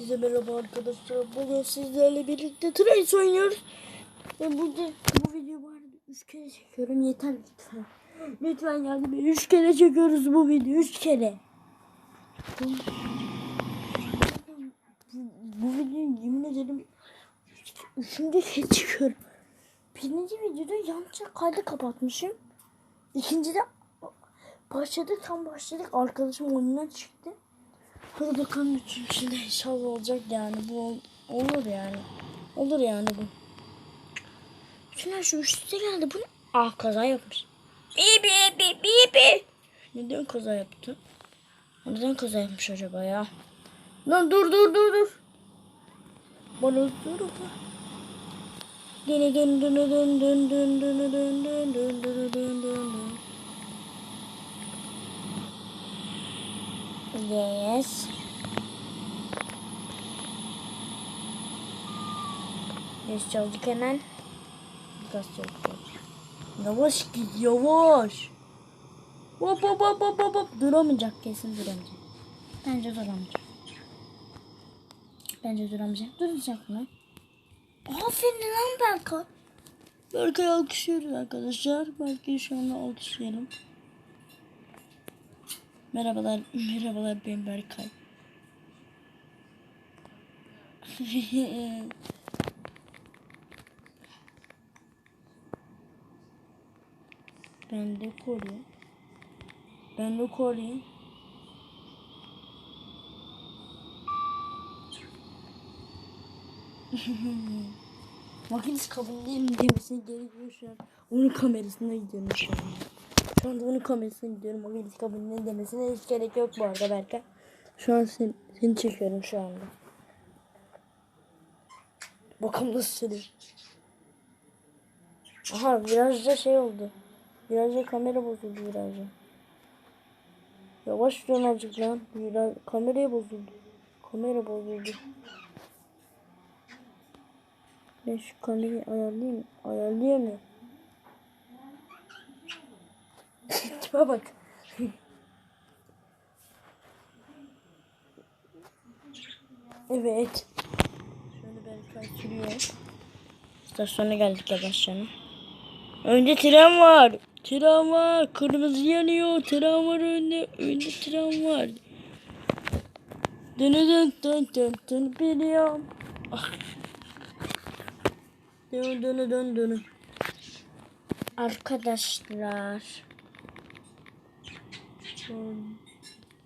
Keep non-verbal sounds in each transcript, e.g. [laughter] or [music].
Size merhaba arkadaşlar. Bugün sizlerle birlikte Trace oynuyoruz. Ve burada bu video var. Üç kere çekiyorum. Yeter lütfen. Lütfen yardım edin. Üç kere çekiyoruz bu videoyu. Üç kere. Bu, bu, videoyu yemin ederim üçüncü kez çıkıyorum. Birinci videoda yanlışlıkla kaydı kapatmışım. İkincide başladı tam başladık. Arkadaşım oyundan çıktı. Hadi bakalım üçüncüde inşallah olacak yani. Bu olur yani. Olur yani bu. Şunlar şu üstüne geldi. Bu ne? Ah kaza yapmış. Bibi bibi bibi. Neden kaza yaptı? Neden kaza yapmış acaba ya? Lan dur dur dur dur. Bana dur. Dene dön dön dön dön dön dön dön. Yes çaldık hemen. Gaz çaldık. Yavaş git yavaş. Hop hop hop hop hop. Duramayacak kesin duramayacak. Bence duramayacak. Bence duramayacak. Duracak mı? Aferin lan Berkay. Berkay alkışlıyoruz arkadaşlar. Berkay'ı şu anda alkışlayalım. Merhabalar, merhabalar ben Berkay. [laughs] ben de Kore. Ben de Kore. [laughs] Makinesi mi demesine gerekiyor şu an. Onun kamerasına gidiyorum şu an. Şu anda onun kamerasına gidiyorum. Makinesi ne demesine hiç gerek yok bu arada Berkay. Şu an sen, seni çekiyorum şu anda. Bakalım nasıl sürüyor. Aha virajda şey oldu. Virajda kamera bozuldu virajda. Yavaş dön azıcık lan. Viraj, kameraya bozuldu. Kamera bozuldu. Ben şu kamerayı ayarlayayım. Ayarlayamıyorum. [laughs] Tipe bak. [laughs] evet. Şöyle Berkay sürüyor. İstasyona geldik yavaşça. Önde tren var. Tren var. Kırmızı yanıyor. Tren var önde. Önde tren var. Dön dön dön dön dön biliyorum. Ah. Dön dön dön dön. Arkadaşlar.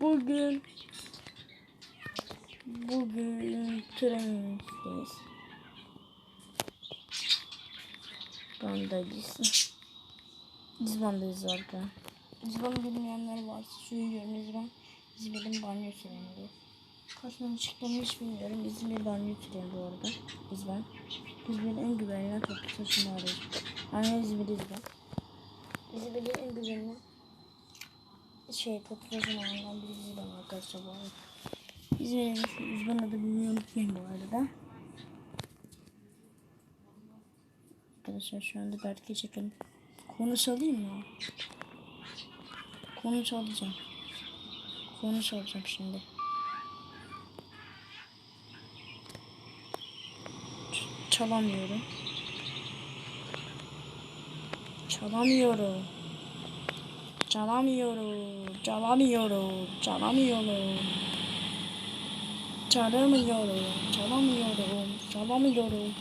Bugün bugün trendeyiz. Bandayız. İzban'dayız orada. İzban'ı bilmeyenler varsa söylüyorum İzban. İzmir'in banyo treni. Kaç tane çıktığını hiç bilmiyorum. İzmir banyo treni bu arada. İzban. İzmir'in en güvenilen toplu taşıma aracı. Aynen İzmir İzban. İzmir'in en güvenilen şey toplu taşıma aracından biri İzban arkadaşlar bu arada. İzmir'in İzban adını unutmayın bu arada. Arkadaşlar şu anda Berk'e çekelim. Konu çalayım mı? Konu çalacağım. Konu çalacağım şimdi. Çalamıyorum. Çalamıyorum. Çalamıyorum. Çalamıyorum. Çalamıyorum. Çalamıyorum. Çalamıyorum. Çalamıyorum.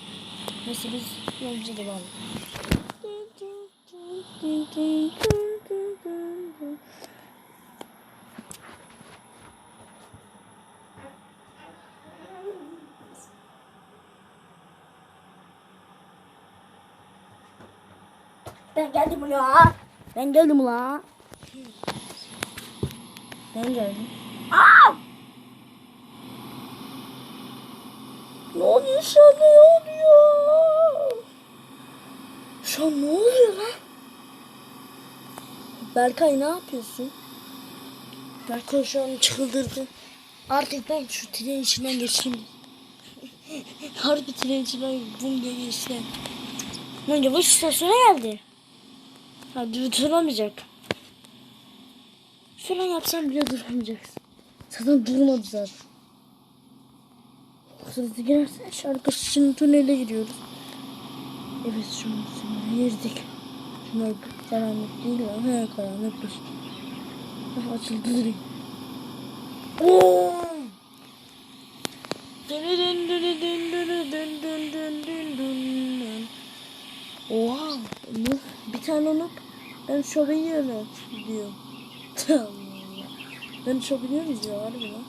Neyse biz yolumuza devam edelim. Ben geldim ya. Ben geldim la. Ben geldim. Aa! Ne oluyor şu an ne oluyor? Şu an ne oluyor lan? Berkay ne yapıyorsun? Berkay şu an çıldırdı. Artık ben şu tren içinden geçeyim. [laughs] Harbi tren içinden bum diye geçti. Lan yavaş istasyona geldi. Ha, durduramayacak. Şuradan yapsam bile duramayacaksın. Zaten durmadı zaten. Sırada girersen şarkı şimdi tünele giriyoruz. Evet şu an tünele girdik. Tünel karanlık değil ama he karanlıkmış. Ah açıldı direkt. Oha! Bir tane unut ben şobeyiyorum diyor. Allah Allah. Ben şobeyiyorum diyor harbi lan.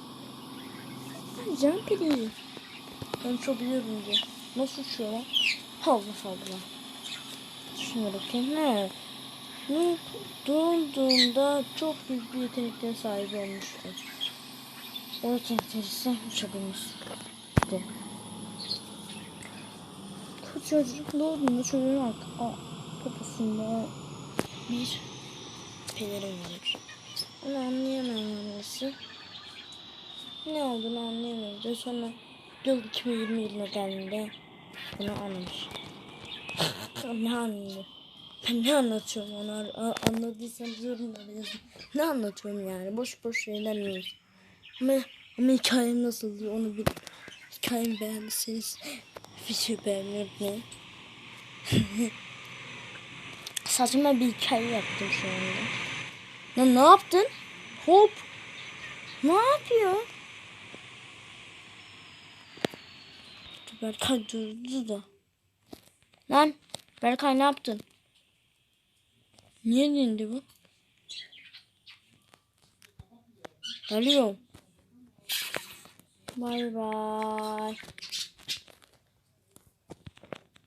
Ben jumpy Ben şobeyiyorum diyor. Nasıl uçuyor lan? Allah Allah. Şuna bakayım. Ne? Noob doğduğunda çok büyük bir yeteneklere sahip olmuştur. O yeteneklerse uçabilmiş. Bu. Bu çocuk doğduğunda çocuğun poposunda bir pelerin var. Onu anlayamam annesi. Ne olduğunu anlayamadı. Sonra yıl 2020 yılına geldiğinde bunu anlamış. ne anladı? Ben ne anlatıyorum onu anladıysanız yorumlara yazın. Ne anlatıyorum yani? Boş boş şeyler yazın. Ama, ama hikayem nasıl diyor onu bil. Hikayemi beğendiyseniz videoyu beğenmeyi unutmayın. [laughs] [laughs] Saçma bir hikaye yaptım şu anda. Ya ne yaptın? Hop. Ne yapıyor? Berkay durdu da. Lan Berkay ne yaptın? Niye dindi bu? Geliyorum. Bay bay.